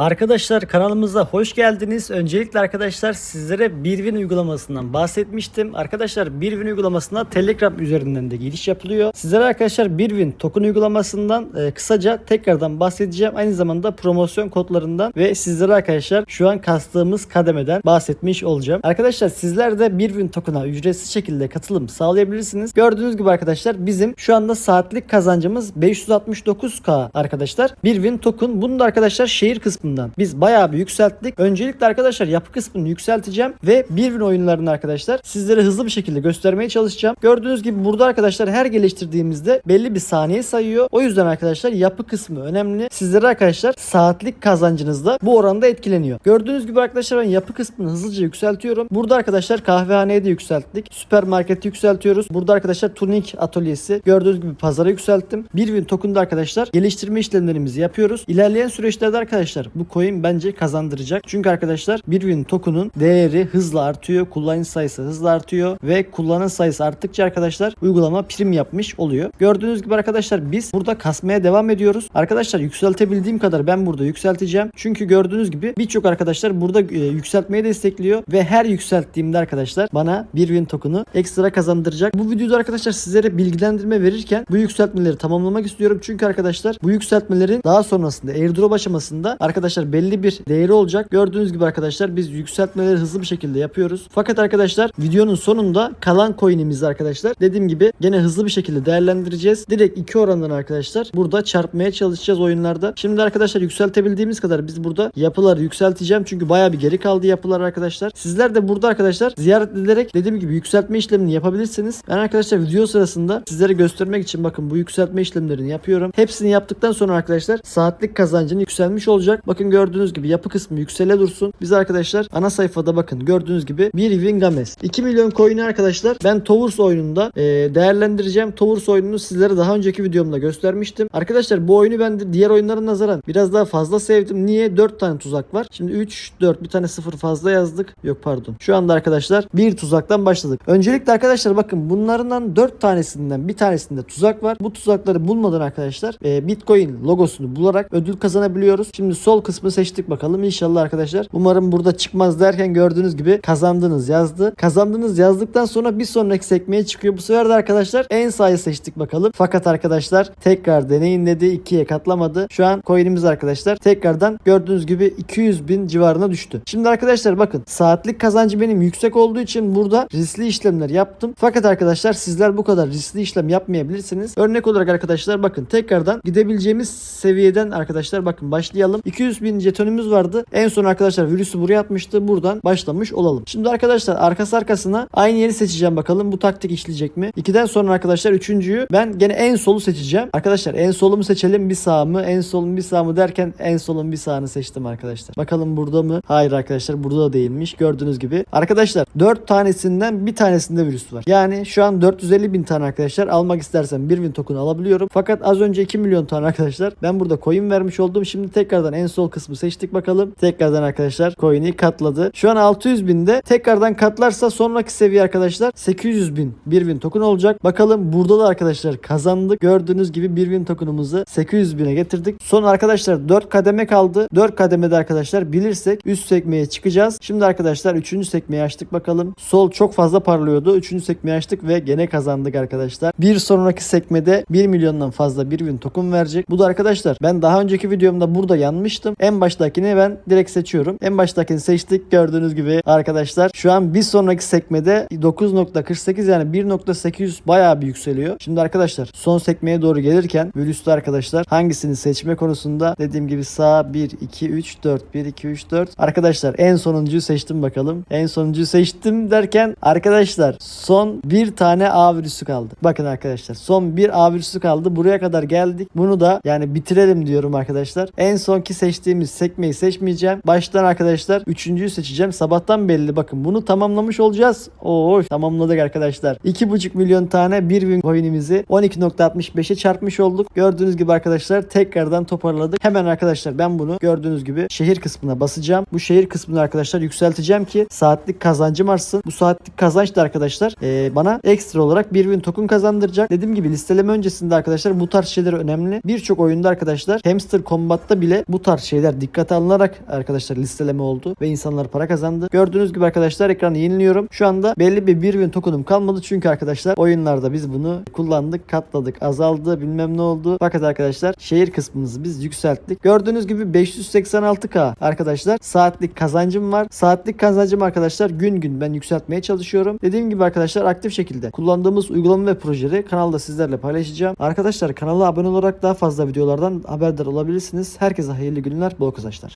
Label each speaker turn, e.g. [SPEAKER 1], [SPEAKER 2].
[SPEAKER 1] Arkadaşlar kanalımıza hoş geldiniz. Öncelikle arkadaşlar sizlere Birwin uygulamasından bahsetmiştim. Arkadaşlar Birwin uygulamasına Telegram üzerinden de giriş yapılıyor. Sizlere arkadaşlar Birwin token uygulamasından e, kısaca tekrardan bahsedeceğim. Aynı zamanda promosyon kodlarından ve sizlere arkadaşlar şu an kastığımız kademeden bahsetmiş olacağım. Arkadaşlar sizler de Birwin token'a ücretsiz şekilde katılım sağlayabilirsiniz. Gördüğünüz gibi arkadaşlar bizim şu anda saatlik kazancımız 569k arkadaşlar. Birwin token bunu da arkadaşlar şehir kısmından biz bayağı bir yükselttik. Öncelikle arkadaşlar yapı kısmını yükselteceğim ve Birwin oyunlarını arkadaşlar sizlere hızlı bir şekilde göstermeye çalışacağım. Gördüğünüz gibi burada arkadaşlar her geliştirdiğimizde belli bir saniye sayıyor. O yüzden arkadaşlar yapı kısmı önemli. Sizlere arkadaşlar saatlik kazancınız da bu oranda etkileniyor. Gördüğünüz gibi arkadaşlar ben yapı kısmını hızlıca yükseltiyorum. Burada arkadaşlar kahvehaneyi de yükselttik. Süpermarketi yükseltiyoruz. Burada arkadaşlar tuning atölyesi gördüğünüz gibi pazara yükselttim. Birwin token'da arkadaşlar geliştirme işlemlerimizi yapıyoruz. İlerleyen süreçlerde arkadaşlar bu coin bence kazandıracak. Çünkü arkadaşlar Birwin token'un değeri hızla artıyor. Kullanıcı sayısı hızla artıyor ve kullanıcı sayısı arttıkça arkadaşlar uygulama prim yapmış oluyor. Gördüğünüz gibi arkadaşlar biz burada kasmaya devam ediyoruz. Arkadaşlar yükseltebildiğim kadar ben burada yükselteceğim. Çünkü gördüğünüz gibi birçok arkadaşlar burada e, yükseltmeyi destekliyor ve her yükselttiğimde arkadaşlar bana Birwin token'ı ekstra kazandıracak. Bu videoda arkadaşlar sizlere bilgilendirme verirken bu yükseltmeleri tamamlamak istiyorum. Çünkü arkadaşlar bu yükseltmelerin daha sonrasında airdrop aşamasında arkadaşlar belli bir değeri olacak. Gördüğünüz gibi arkadaşlar biz yükseltmeleri hızlı bir şekilde yapıyoruz. Fakat arkadaşlar videonun sonunda kalan coin'imizi arkadaşlar dediğim gibi gene hızlı bir şekilde değerlendireceğiz. Direkt iki orandan arkadaşlar burada çarpmaya çalışacağız oyunlarda. Şimdi arkadaşlar yükseltebildiğimiz kadar biz burada yapıları yükselteceğim. Çünkü baya bir geri kaldı yapılar arkadaşlar. Sizler de burada arkadaşlar ziyaret ederek dediğim gibi yükseltme işlemini yapabilirsiniz. Ben arkadaşlar video sırasında sizlere göstermek için bakın bu yükseltme işlemlerini yapıyorum. Hepsini yaptıktan sonra arkadaşlar saatlik kazancın yükselmiş olacak. Bakın gördüğünüz gibi yapı kısmı yüksele dursun. Biz arkadaşlar ana sayfada bakın gördüğünüz gibi bir Win Games. 2 milyon coin'i arkadaşlar ben Towers oyununda e, değerlendireceğim. Towers oyununu sizlere daha önceki videomda göstermiştim. Arkadaşlar bu oyunu ben de diğer oyunlara nazaran biraz daha fazla sevdim. Niye? 4 tane tuzak var. Şimdi 3, 4 bir tane 0 fazla yazdık. Yok pardon. Şu anda arkadaşlar bir tuzaktan başladık. Öncelikle arkadaşlar bakın bunlardan 4 tanesinden bir tanesinde tuzak var. Bu tuzakları bulmadan arkadaşlar e, Bitcoin logosunu bularak ödül kazanabiliyoruz. Şimdi sol kısmı seçtik bakalım. İnşallah arkadaşlar. Umarım burada çıkmaz derken gördüğünüz gibi kazandınız yazdı. Kazandınız yazdıktan sonra bir sonraki sekmeye çıkıyor. Bu sefer de arkadaşlar en sahayı seçtik bakalım. Fakat arkadaşlar tekrar deneyin dedi. 2'ye katlamadı. Şu an coin'imiz arkadaşlar tekrardan gördüğünüz gibi 200 bin civarına düştü. Şimdi arkadaşlar bakın saatlik kazancı benim yüksek olduğu için burada riskli işlemler yaptım. Fakat arkadaşlar sizler bu kadar riskli işlem yapmayabilirsiniz. Örnek olarak arkadaşlar bakın tekrardan gidebileceğimiz seviyeden arkadaşlar bakın başlayalım. 200 bin jetonumuz vardı. En son arkadaşlar virüsü buraya atmıştı. Buradan başlamış olalım. Şimdi arkadaşlar arkası arkasına aynı yeri seçeceğim bakalım. Bu taktik işleyecek mi? 2'den sonra arkadaşlar üçüncüyü ben gene en solu seçeceğim. Arkadaşlar en solumu seçelim bir sağ mı? En solum bir sağ mı derken en solun bir sağını seçtim arkadaşlar. Bakalım burada mı? Hayır arkadaşlar burada da değilmiş. Gördüğünüz gibi. Arkadaşlar 4 tanesinden bir tanesinde virüs var. Yani şu an 450 bin tane arkadaşlar almak istersem bir win token alabiliyorum. Fakat az önce 2 milyon tane arkadaşlar ben burada coin vermiş oldum. Şimdi tekrardan en sol kısmı seçtik bakalım. Tekrardan arkadaşlar coin'i katladı. Şu an 600 binde tekrardan katlarsa sonraki seviye arkadaşlar 800 bin bir win token olacak. Bakalım burada da arkadaşlar kazandık. Gördüğünüz gibi bir win token'ımızı 800 bine getirdik. Son arkadaşlar 4 kademe kaldı. 4 kademede arkadaşlar bilirsek üst sekmeye çıkacağız. Şimdi arkadaşlar 3. sekmeyi açtık bakalım. Sol çok fazla parlıyordu. 3. sekmeyi açtık ve gene kazandık arkadaşlar. Bir sonraki sekmede 1 milyondan fazla bir win token verecek. Bu da arkadaşlar ben daha önceki videomda burada yanmıştım. En baştakini ben direkt seçiyorum. En baştakini seçtik. Gördüğünüz gibi arkadaşlar şu an bir sonraki sekmede 9.48 yani 1.800 bayağı bir yükseliyor. Şimdi arkadaşlar son sekmeye doğru gelirken virüslü arkadaşlar hangisini seçme konusunda dediğim gibi sağ 1 2 3 4 1 2 3 4 arkadaşlar en sonuncuyu seçtim bakalım. En sonuncuyu seçtim derken arkadaşlar son bir tane A virüsü kaldı. Bakın arkadaşlar son bir A virüsü kaldı. Buraya kadar geldik. Bunu da yani bitirelim diyorum arkadaşlar. En sonki seçtiğimiz sekmeyi seçmeyeceğim. Baştan arkadaşlar üçüncüyü seçeceğim. Sabahtan belli bakın bunu tamamlamış olacağız. Oo tamamladık arkadaşlar. 2,5 milyon tane bir win coin'imizi 12.65'e çarpmış olduk. Gördüğünüz gibi arkadaşlar tekrardan toparladık. Hemen arkadaşlar ben bunu gördüğünüz gibi şehir kısmına basacağım. Bu şehir kısmını arkadaşlar yükselteceğim ki saatlik kazancım artsın. Bu saatlik kazanç da arkadaşlar e, bana ekstra olarak bir win token kazandıracak. Dediğim gibi listeleme öncesinde arkadaşlar bu tarz şeyler önemli. Birçok oyunda arkadaşlar Hamster Combat'ta bile bu tarz şeyler dikkate alınarak arkadaşlar listeleme oldu ve insanlar para kazandı. Gördüğünüz gibi arkadaşlar ekranı yeniliyorum. Şu anda belli bir 1000 tokenum kalmadı çünkü arkadaşlar oyunlarda biz bunu kullandık, katladık, azaldı, bilmem ne oldu. Fakat arkadaşlar şehir kısmımızı biz yükselttik. Gördüğünüz gibi 586k arkadaşlar saatlik kazancım var. Saatlik kazancım arkadaşlar gün gün ben yükseltmeye çalışıyorum. Dediğim gibi arkadaşlar aktif şekilde kullandığımız uygulama ve projeleri kanalda sizlerle paylaşacağım. Arkadaşlar kanala abone olarak daha fazla videolardan haberdar olabilirsiniz. Herkese hayırlı günler, bol kazançlar.